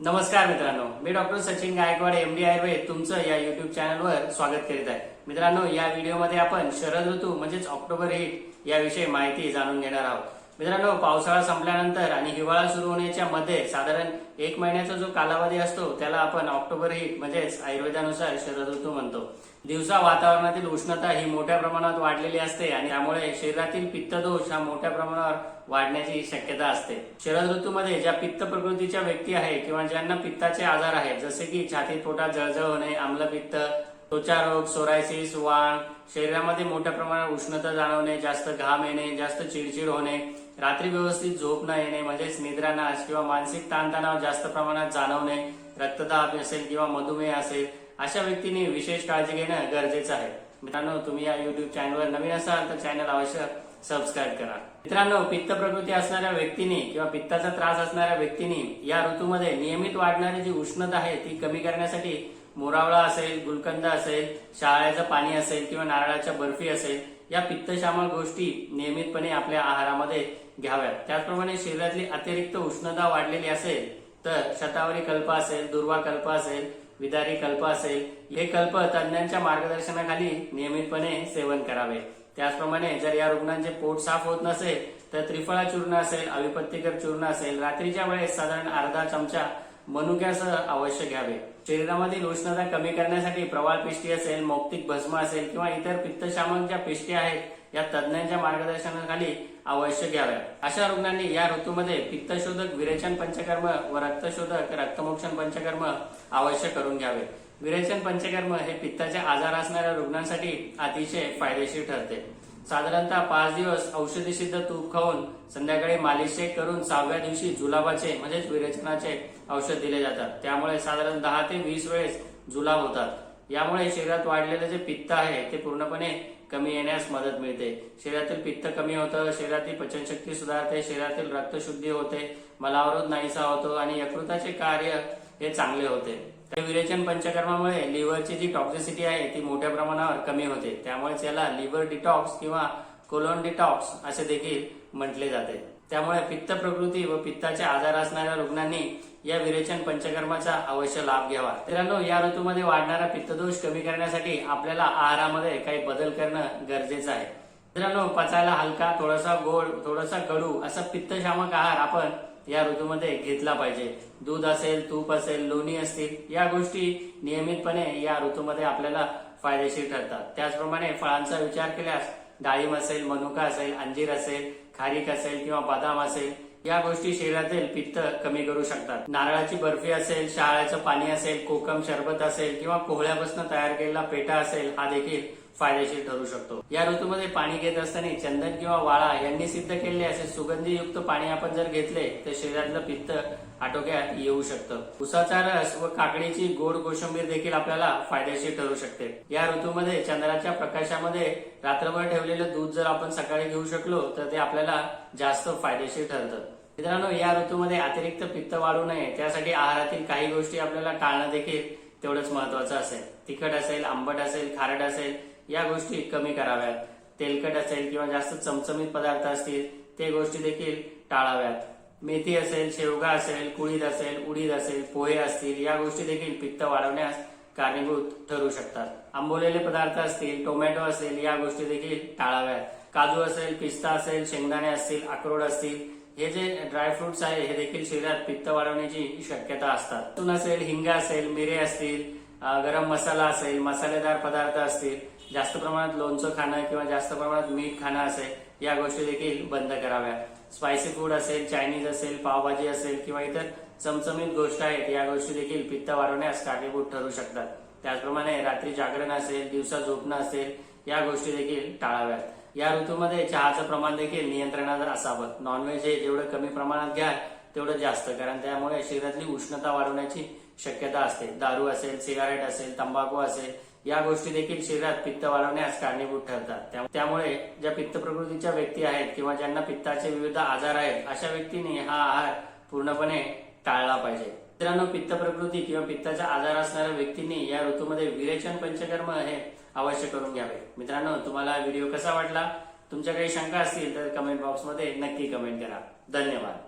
नमस्कार मित्रांनो मी डॉक्टर सचिन गायकवाड एमडी आयुर्वेद तुमचं या युट्यूब चॅनलवर स्वागत करीत आहे. मित्रांनो या व्हिडिओमध्ये आपण शरद ऋतू म्हणजेच ऑक्टोबर हिट याविषयी माहिती जाणून घेणार आहोत. मित्रांनो पावसाळा संपल्यानंतर आणि हिवाळा सुरू होण्याच्या मध्ये साधारण एक महिन्याचा जो कालावधी असतो त्याला आपण ऑक्टोबर हिट म्हणजेच आयुर्वेदानुसार शरद ऋतू म्हणतो. दिवसा वातावरणातील उष्णता ही मोठ्या प्रमाणात वाढलेली असते आणि त्यामुळे शरीरातील पित्तदोष हा मोठ्या प्रमाणावर वाढण्याची शक्यता असते. शरद ऋतूमध्ये ज्या पित्त प्रकृतीच्या व्यक्ती आहे किंवा ज्यांना पित्ताचे आजार आहेत जसे की छातीत पोटात जळजळ होणे आम्लपित्त त्वचा रोग सोरायसिस वाण शरीरामध्ये मोठ्या प्रमाणात उष्णता जाणवणे जास्त घाम येणे जास्त चिडचिड होणे रात्री व्यवस्थित झोप न येणे म्हणजेच निद्रानाश किंवा मानसिक ताणतणाव जास्त प्रमाणात जाणवणे रक्तदाब असेल किंवा मधुमेह असेल अशा व्यक्तींनी विशेष काळजी घेणं गरजेचं आहे. मित्रांनो तुम्ही या युट्यूब चॅनलवर नवीन असाल तर चॅनल अवश्य सबस्क्राईब करा. मित्रांनो पित्त प्रकृती असणाऱ्या व्यक्तींनी किंवा पित्ताचा त्रास असणाऱ्या व्यक्तींनी या ऋतूमध्ये नियमित वाढणारी जी उष्णता आहे ती कमी करण्यासाठी मोरावळा असेल गुलकंद असेल शाळेचं पाणी असेल किंवा नारळाच्या बर्फी असेल या पित्तशामक गोष्टी नियमितपणे आपल्या आहारामध्ये घ्याव्यात. त्याचप्रमाणे शरीरातली अतिरिक्त उष्णता वाढलेली असेल तर शतावरी कल्प असेल दुर्वा कल्प असेल विदारी कल्प असेल हे कल्प तज्ञांच्या मार्गदर्शनाखाली नियमितपणे सेवन करावे. त्याचप्रमाणे जर या रुग्णांचे पोट साफ होत नसेल तर त्रिफळा चूर्ण असेल अविपत्तिकर चूर्ण असेल रात्रीच्या वेळेस साधारण अर्धा चमचा मनुक्यासह अवश्य घ्यावे. शरीरामधील उष्णता कमी करण्यासाठी प्रवाळ पिष्टी असेल मौक्तिक भस्म असेल किंवा इतर पित्तशामक ज्या पिष्टी आहेत या तज्ञांच्या मार्गदर्शनाखाली अवश्य घ्याव्या अशा रुग्णांनी या ऋतूमध्ये पित्तशोधक विरेचन पंचकर्म व रक्तशोधक रक्तमोक्षण पंचकर्म अवश्य करून घ्यावे. विरेचन पंचकर्म हे पित्ताचे आजार असणाऱ्या रुग्णांसाठी अतिशय फायदेशीर ठरते. साधारणतः पाच दिवस औषधी सिद्ध तूप खाऊन संध्याकाळी मालिश करून सहाव्या दिवशी जुलाबाचे म्हणजेच विरेचनाचे औषध दिले जातात. त्यामुळे साधारण दहा ते वीस वेळेस जुलाब होतात. यामुळे शरीरात वाढलेलं जे पित्त आहे ते पूर्णपणे कमी येण्यास मदत मिळते. शरीरातील पित्त कमी होतं शरीरातील पचनशक्ती सुधारते शरीरातील रक्तशुद्धी होते मलावरोध नाहीसा होतो आणि यकृताचे कार्य हे चांगले होते. त्या विरेचन पंचकर्मामुळे लिव्हरची जी टॉक्सिसिटी आहे ती मोठ्या प्रमाणावर कमी होते. त्यामुळेच याला लिव्हर डिटॉक्स किंवा कोलोन डिटॉक्स असे देखील म्हटले जाते. त्यामुळे पित्त प्रकृती व पित्ताचे आजार असणाऱ्या रुग्णांनी या विरेचन पंचकर्माचा अवश्य लाभ घ्यावा. मित्रांनो या ऋतूमध्ये वाढणारा पित्तदोष कमी करण्यासाठी आपल्याला आहारामध्ये काही बदल करणं गरजेचं आहे. मित्रांनो पचायला हलका थोडासा गोड थोडासा कडू असा पित्तशामक आहार आपण या ऋतूमध्ये घेतला पाहिजे. दूध असेल तूप असेल लोणी असतील या गोष्टी नियमितपणे या ऋतूमध्ये आपल्याला फायदेशीर ठरतात. त्याचप्रमाणे फळांचा विचार केल्यास डाळिंब असेल मनुका असेल अंजीर असेल खारीक असेल किंवा बदाम असेल या गोष्टी शरीरातील पित्त कमी करू शकतात. नारळाची बर्फी असेल शहाळ्याचं पाणी असेल कोकम शरबत असेल किंवा कोहळ्यापासून तयार केलेला पेटा असेल हा देखील फायदेशीर ठरू शकतो. या ऋतूमध्ये पाणी घेत असताना चंदन किंवा वाळा यांनी सिद्ध केलेले असे सुगंधीयुक्त पाणी आपण जर घेतले तर शरीरातलं पित्त आटोक्यात येऊ शकतं. उसाचा रस व काकडीची गोड कोशंबीर देखील आपल्याला फायदेशीर ठरू शकते. या ऋतूमध्ये चंद्राच्या प्रकाशामध्ये रात्रभर ठेवलेलं दूध जर आपण सकाळी घेऊ शकलो तर ते आपल्याला जास्त फायदेशीर ठरतं. मित्रांनो या ऋतूमध्ये अतिरिक्त पित्त वाढू नये. त्यासाठी आहारातील काही गोष्टी आपल्याला टाळणं देखील तेवढंच महत्वाचं असेल. तिखट असेल आंबट असेल खारट असेल या गोष्टी कमी कराव्यात. तेलकट असेल किंवा जास्त चमचमीत पदार्थ असतील ते गोष्टी देखील टाळाव्यात. मेथी असेल शेवगा असेल कुळीद असेल उडीद असेल पोहे असतील या गोष्टी देखील पित्त वाढवण्यास कारणीभूत ठरू शकतात. आंबोलेले पदार्थ असतील टोमॅटो असेल या गोष्टी देखील टाळाव्यात. काजू असेल पिस्ता असेल शेंगदाणे असतील अक्रोड असतील हे जे ड्रायफ्रुट्स आहे हे देखील शरीरात पित्त वाढवण्याची शक्यता असतात. तून असेल हिंग असेल मिरे असतील गरम मसाला असेल मसालेदार पदार्थ असतील जास्त प्रमाणात लोणचं खाणं किंवा जास्त प्रमाणात मीठ खाणं असेल या गोष्टी देखील बंद कराव्या. स्पायसी फूड असेल चायनीज असेल पावभाजी असेल किंवा इतर चमचमीत गोष्ट आहेत या गोष्टी देखील पित्त वाढवण्यास कारणीभूत ठरू शकतात. त्याचप्रमाणे रात्री जागरण असेल दिवसा झोपणं असेल या गोष्टी देखील टाळाव्यात. या ऋतूमध्ये चहाचं प्रमाण देखील नियंत्रणात असावं. नॉनव्हेज हे जेवढं कमी प्रमाणात घ्या तेवढं जास्त कारण त्यामुळे शरीरातली उष्णता वाढवण्याची शक्यता असते. दारू असेल सिगारेट असेल तंबाखू असेल या गोष्टी देखील शरीरात पित्त वाढवण्यास कारणीभूत ठरतात. त्यामुळे ज्या पित्त प्रकृतीच्या व्यक्ती आहेत किंवा ज्यांना पित्ताचे विविध आजार आहेत अशा व्यक्तींनी हा आहार पूर्णपणे टाळला पाहिजे. मित्रांनो पित्त प्रकृती किंवा पित्ताचा आजार असणाऱ्या व्यक्तींनी या ऋतूमध्ये विरेचन पंचकर्म हे अवश्य करून घ्यावे. मित्रांनो तुम्हाला व्हिडिओ कसा वाटला? तुमच्या काही शंका असतील तर कमेंट बॉक्समध्ये नक्की कमेंट करा. धन्यवाद.